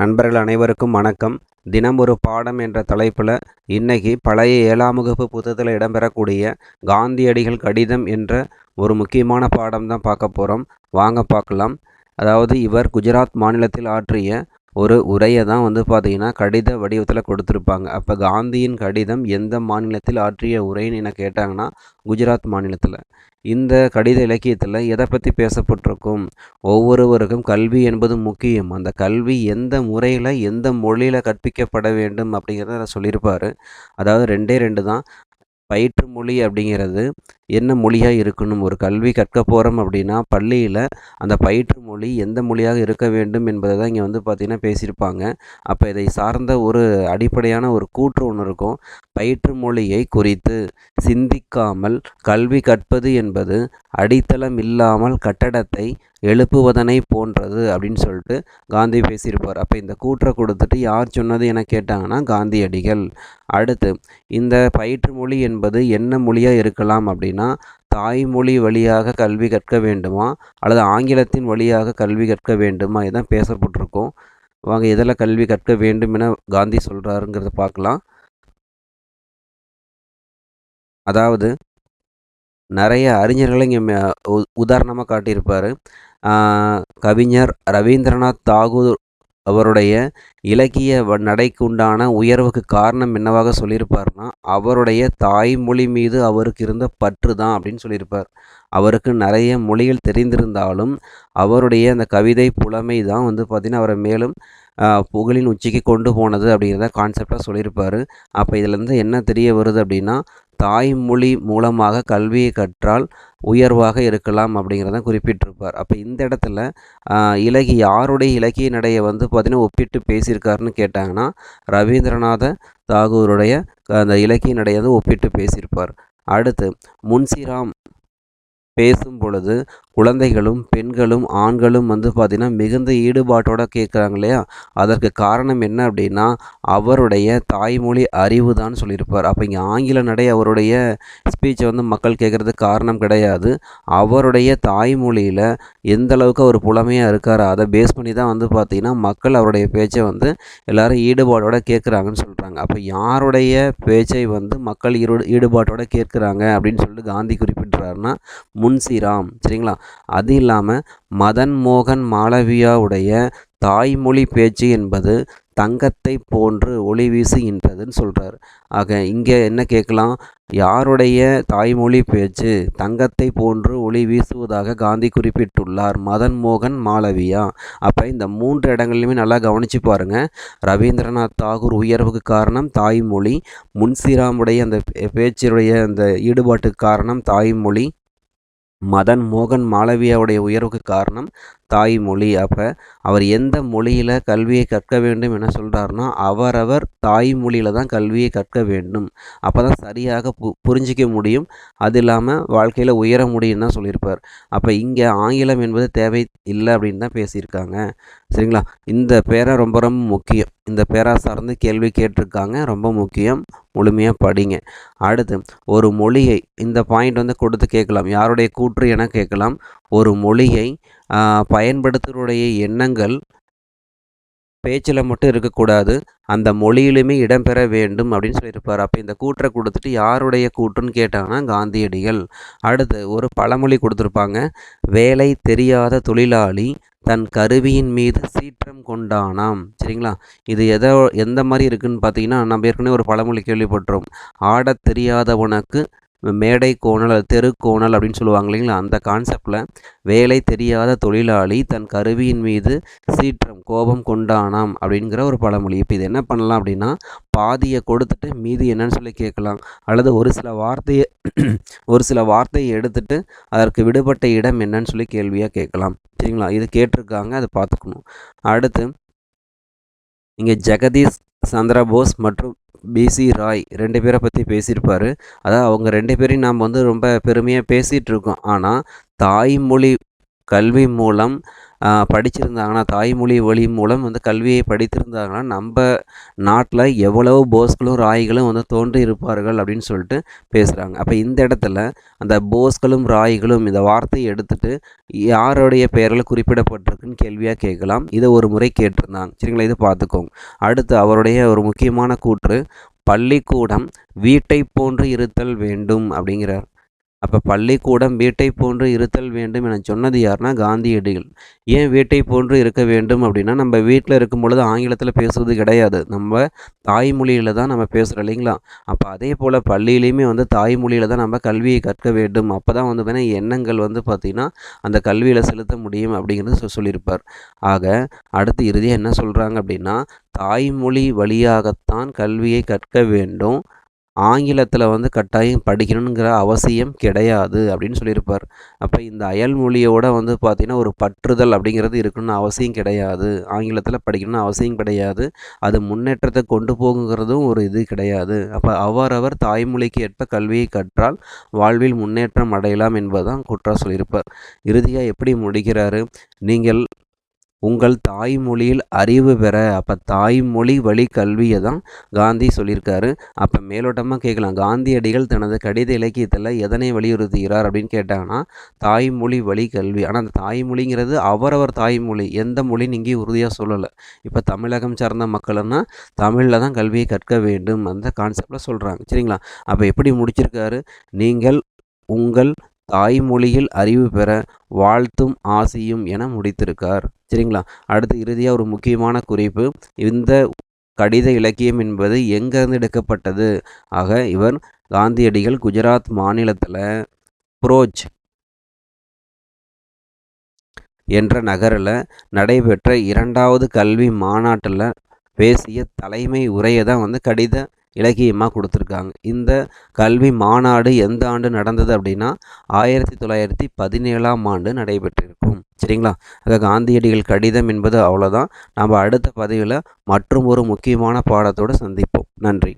நண்பர்கள் அனைவருக்கும் வணக்கம். தினம் ஒரு பாடம் என்ற தலைப்பில் இன்னைக்கு பழைய ஏழாம் வகுப்பு புத்தகத்தில் இடம்பெறக்கூடிய காந்தியடிகள் கடிதம் என்ற ஒரு முக்கியமான பாடம் தான் பார்க்க போகிறோம் வாங்க பார்க்கலாம். அதாவது இவர் குஜராத் மாநிலத்தில் ஆற்றிய ஒரு உரையை தான் வந்து பார்த்திங்கன்னா கடித வடிவத்தில் கொடுத்துருப்பாங்க. அப்போ காந்தியின் கடிதம் எந்த மாநிலத்தில் ஆற்றிய உரைன்னு என்ன கேட்டாங்கன்னா குஜராத் மாநிலத்தில். இந்த கடித இலக்கியத்தில் எதை பற்றி பேசப்பட்டிருக்கும்? ஒவ்வொருவருக்கும் கல்வி என்பது முக்கியம். அந்த கல்வி எந்த முறையில் எந்த மொழியில் கற்பிக்கப்பட வேண்டும் அப்படிங்கிறத சொல்லியிருப்பார். அதாவது ரெண்டே ரெண்டு தான். பயிற்று மொழி அப்படிங்கிறது என்ன மொழியாக இருக்கணும்? ஒரு கல்வி கற்க போகிறோம் அப்படின்னா பள்ளியில் அந்த பயிற்று மொழி எந்த மொழியாக இருக்க வேண்டும் என்பதை தான் இங்கே வந்து பார்த்திங்கன்னா பேசியிருப்பாங்க. அப்போ இதை சார்ந்த ஒரு அடிப்படையான ஒரு கூற்று ஒன்று இருக்கும். பயிற்று மொழியை குறித்து சிந்திக்காமல் கல்வி கற்பது என்பது அடித்தளம் இல்லாமல் கட்டடத்தை எழுப்புவதனை போன்றது அப்படின்னு சொல்லிட்டு காந்தி பேசியிருப்பார். அப்போ இந்த கூற்றை கொடுத்துட்டு யார் சொன்னது என கேட்டாங்கன்னா காந்தியடிகள். அடுத்து இந்த பயிற்று மொழி என்பது என்ன மொழியாக இருக்கலாம் அப்படின்னா தாய்மொழி வழியாக கல்வி கற்க வேண்டுமா அல்லது ஆங்கிலத்தின் வழியாக கல்வி கற்க வேண்டுமா இதான் பேசப்பட்டிருக்கோம். வாங்க எதில் கல்வி கற்க வேண்டும் என காந்தி சொல்கிறாருங்கிறத பார்க்கலாம். அதாவது நிறைய அறிஞர்களை இங்கே உதாரணமாக காட்டியிருப்பார். கவிஞர் ரவீந்திரநாத் தாகூர் அவருடைய இலக்கிய நடைக்கு உண்டான உயர்வுக்கு காரணம் என்னவாக சொல்லியிருப்பார்னா அவருடைய தாய்மொழி மீது அவருக்கு இருந்த பற்று தான் அப்படின்னு சொல்லியிருப்பார். அவருக்கு நிறைய மொழிகள் தெரிந்திருந்தாலும் அவருடைய அந்த கவிதை புலமை தான் வந்து பார்த்திங்கன்னா அவரை மேலும் புகழின் உச்சிக்கு கொண்டு போனது அப்படிங்கிறத கான்செப்டாக சொல்லியிருப்பார். அப்போ இதிலேருந்து என்ன தெரிய வருது அப்படின்னா தாய்மொழி மூலமாக கல்வியை கற்றால் உயர்வாக இருக்கலாம் அப்படிங்கிறத குறிப்பிட்டிருப்பார். அப்போ இந்த இடத்துல இலகி யாருடைய இலக்கிய நடையை வந்து பார்த்திங்கன்னா ஒப்பிட்டு பேசியிருக்காருன்னு கேட்டாங்கன்னா ரவீந்திரநாத தாகூருடைய அந்த இலக்கிய நடையை வந்து ஒப்பிட்டு பேசியிருப்பார். அடுத்து முன்சிராம் பேசும் பொழுது குழந்தைகளும் பெண்களும் ஆண்களும் வந்து பார்த்திங்கன்னா மிகுந்த ஈடுபாட்டோட கேட்குறாங்க இல்லையா? அதற்கு காரணம் என்ன அப்படின்னா அவருடைய தாய்மொழி அறிவு தான் சொல்லியிருப்பார். அப்போ இங்கே ஆங்கில நடை அவருடைய ஸ்பீச்சை வந்து மக்கள் கேட்குறதுக்கு காரணம் கிடையாது. அவருடைய தாய்மொழியில் எந்த அளவுக்கு அவர் புலமையாக இருக்காரோ அதை பேஸ் பண்ணி தான் வந்து பார்த்திங்கன்னா மக்கள் அவருடைய பேச்சை வந்து எல்லோரும் ஈடுபாடோட கேட்குறாங்கன்னு சொல்கிறாங்க அப்போ யாருடைய பேச்சை வந்து மக்கள் ஈடு ஈடுபாட்டோட கேட்குறாங்க அப்படின்னு சொல்லிட்டு காந்தி குறிப்பிட்றாருன்னா முன்சிராம். சரிங்களா? அது இல்லாமல் மதன் மோகன் மாளவியாவுடைய தாய்மொழி பேச்சு என்பது தங்கத்தை போன்று ஒளி வீசுகின்றதுன்னு சொல்கிறார் ஆக இங்கே என்ன கேட்கலாம்? யாருடைய தாய்மொழி பேச்சு தங்கத்தை போன்று ஒளி வீசுவதாக காந்தி குறிப்பிட்டுள்ளார் மதன் மோகன் மாளவியா? அப்போ இந்த மூன்று இடங்கள்லையுமே நல்லா கவனித்து பாருங்கள் ரவீந்திரநாத் தாகூர் உயர்வுக்கு காரணம் தாய்மொழி முன்சிராமுடைய அந்த பேச்சினுடைய அந்த ஈடுபாட்டுக்கு காரணம் தாய்மொழி மதன் மோகன் மாளவியாவுடைய உயர்வுக்கு காரணம் தாய்மொழி. அப்போ அவர் எந்த மொழியில் கல்வியை கற்க வேண்டும் என சொல்கிறாருன்னா அவரவர் தாய்மொழியில் தான் கல்வியை கற்க வேண்டும். அப்போ தான் சரியாக பு புரிஞ்சிக்க முடியும். அது இல்லாமல் வாழ்க்கையில் உயர முடியும் தான் சொல்லியிருப்பார். அப்போ இங்கே ஆங்கிலம் என்பது தேவை இல்லை அப்படின்னு தான் பேசியிருக்காங்க. சரிங்களா? இந்த பேரை ரொம்ப ரொம்ப முக்கியம். இந்த பேரா சார்ந்து கேள்வி கேட்டிருக்காங்க. ரொம்ப முக்கியம். முழுமையாக படிங்க. அடுத்து ஒரு மொழியை இந்த பாயிண்ட் வந்து கொடுத்து கேட்கலாம். யாருடைய கூற்று என கேட்கலாம். ஒரு மொழியை பயன்படுத்துகிறோடைய எண்ணங்கள் பேச்சில் மட்டும் இருக்கக்கூடாது அந்த மொழியிலுமே இடம்பெற வேண்டும் அப்படின்னு சொல்லியிருப்பார். அப்போ இந்த கூற்றை கொடுத்துட்டு யாருடைய கூற்றுன்னு கேட்டாங்கன்னா காந்தியடிகள். அடுத்து ஒரு பழமொழி கொடுத்துருப்பாங்க. வேலை தெரியாத தொழிலாளி தன் கருவியின் மீது சீற்றம் கொண்டானாம். சரிங்களா? இது எதோ எந்த மாதிரி இருக்குதுன்னு பார்த்தீங்கன்னா நம்ம ஏற்கனவே ஒரு பழமொழி கேள்விப்பட்டோம் ஆடத் தெரியாதவனுக்கு மேடை கோணல் அது தெருக்கோணல் அப்படின்னு சொல்லுவாங்க இல்லைங்களா? அந்த கான்செப்டில் வேலை தெரியாத தொழிலாளி தன் கருவியின் மீது சீற்றம் கோபம் கொண்டானாம் அப்படிங்கிற ஒரு பழமொழி. இப்போ இது என்ன பண்ணலாம் அப்படின்னா பாதியை கொடுத்துட்டு மீதி என்னன்னு சொல்லி கேட்கலாம். அல்லது ஒரு சில வார்த்தையை ஒரு சில வார்த்தையை எடுத்துட்டு அதற்கு விடுபட்ட இடம் என்னன்னு சொல்லி கேள்வியாக கேட்கலாம். சரிங்களா? இது கேட்டிருக்காங்க அதை பார்த்துக்கணும். அடுத்து இங்கே ஜெகதீஷ் சந்திரபோஸ் மற்றும் பிசி ராய் ரெண்டு பேரை பற்றி பேசியிருப்பார். அதாவது அவங்க ரெண்டு பேரையும் நாம் வந்து ரொம்ப பெருமையாக பேசிகிட்டு இருக்கோம். ஆனால் தாய்மொழி கல்வி மூலம் படிச்சிருந்தாங்கன்னா தாய்மொழி வழி மூலம் வந்து கல்வியை படித்திருந்தாங்கன்னா நம்ம நாட்டில் எவ்வளவு போஸ்களும் ராய்களும் வந்து தோன்றி இருப்பார்கள் அப்படின்னு சொல்லிட்டு பேசுகிறாங்க அப்போ இந்த இடத்துல அந்த போஸ்களும் ராய்களும் இந்த வார்த்தையை எடுத்துட்டு யாருடைய பெயரில் குறிப்பிடப்பட்டிருக்குன்னு கேள்வியாக கேட்கலாம். இதை ஒரு முறை கேட்டிருந்தாங்க. சரிங்களா? இதை பார்த்துக்கோங்க. அடுத்து அவருடைய ஒரு முக்கியமான கூற்று பள்ளிக்கூடம் வீட்டை போன்று இருத்தல் வேண்டும் அப்படிங்கிறார். அப்போ பள்ளிக்கூடம் வீட்டை போன்று இருத்தல் வேண்டும் என சொன்னது யாருன்னா காந்தியடிகள். ஏன் வீட்டை போன்று இருக்க வேண்டும் அப்படின்னா நம்ம வீட்டில் இருக்கும் பொழுது ஆங்கிலத்தில் பேசுவது கிடையாது. நம்ம தாய்மொழியில் தான் நம்ம பேசுகிறோம் இல்லைங்களா? அப்போ அதே போல் பள்ளியிலையுமே வந்து தாய்மொழியில் தான் நம்ம கல்வியை கற்க வேண்டும். அப்போ தான் வந்து பார்த்தீங்கன்னா எண்ணங்கள் வந்து பார்த்திங்கன்னா அந்த கல்வியில் செலுத்த முடியும் அப்படிங்கிறது சொல்லியிருப்பார். ஆக அடுத்து இறுதியாக என்ன சொல்கிறாங்க அப்படின்னா தாய்மொழி வழியாகத்தான் கல்வியை கற்க வேண்டும். ஆங்கிலத்தில் வந்து கட்டாயம் படிக்கணுங்கிற அவசியம் கிடையாது அப்படின்னு சொல்லியிருப்பார். அப்போ இந்த அயல் மொழியோட வந்து பார்த்திங்கன்னா ஒரு பற்றுதல் அப்படிங்கிறது இருக்கணும்னு அவசியம் கிடையாது. ஆங்கிலத்தில் படிக்கணும்னு அவசியம் கிடையாது. அது முன்னேற்றத்தை கொண்டு போகுங்கிறதும் ஒரு இது கிடையாது. அப்போ அவரவர் தாய்மொழிக்கு ஏற்ப கல்வியை கற்றால் வாழ்வில் முன்னேற்றம் அடையலாம் என்பதுதான் குற்றா சொல்லியிருப்பார். இறுதியாக எப்படி முடிக்கிறாரு? நீங்கள் உங்கள் தாய்மொழியில் அறிவு பெற. அப்போ தாய்மொழி வழி கல்வியை தான் காந்தி சொல்லியிருக்காரு. அப்போ மேலோட்டமாக கேட்கலாம். காந்தியடிகள் தனது கடித இலக்கியத்தில் எதனை வலியுறுத்துகிறார் அப்படின்னு கேட்டாங்கன்னா தாய்மொழி வழி கல்வி. ஆனால் அந்த தாய்மொழிங்கிறது அவரவர் தாய்மொழி. எந்த மொழின்னு இங்கே உறுதியாக சொல்லலை. இப்போ தமிழகம் சார்ந்த மக்கள்னா தமிழில் தான் கல்வியை கற்க வேண்டும். அந்த கான்செப்டில் சொல்கிறாங்க சரிங்களா? அப்போ எப்படி முடிச்சிருக்காரு? நீங்கள் உங்கள் தாய்மொழியில் அறிவு பெற வாழ்த்தும் ஆசையும் என முடித்திருக்கார். சரிங்களா? அடுத்து இறுதியாக ஒரு முக்கியமான குறிப்பு. இந்த கடித இலக்கியம் என்பது எங்கேருந்து எடுக்கப்பட்டது? ஆக இவர் காந்தியடிகள் குஜராத் மாநிலத்தில் புரோஜ் என்ற நகரில் நடைபெற்ற இரண்டாவது கல்வி மாநாட்டில் பேசிய தலைமை உரையை தான் வந்து கடித இலக்கியமாக கொடுத்துருக்காங்க. இந்த கல்வி மாநாடு எந்த ஆண்டு நடந்தது அப்படின்னா ஆயிரத்தி தொள்ளாயிரத்தி பதினேழாம் ஆண்டு நடைபெற்றிருக்கும். சரிங்களா? ஆக காந்தியடிகள் கடிதம் என்பது அவ்வளோதான் நம்ம அடுத்த பதிவில் மற்றும் ஒரு முக்கியமான பாடத்தோடு சந்திப்போம். நன்றி.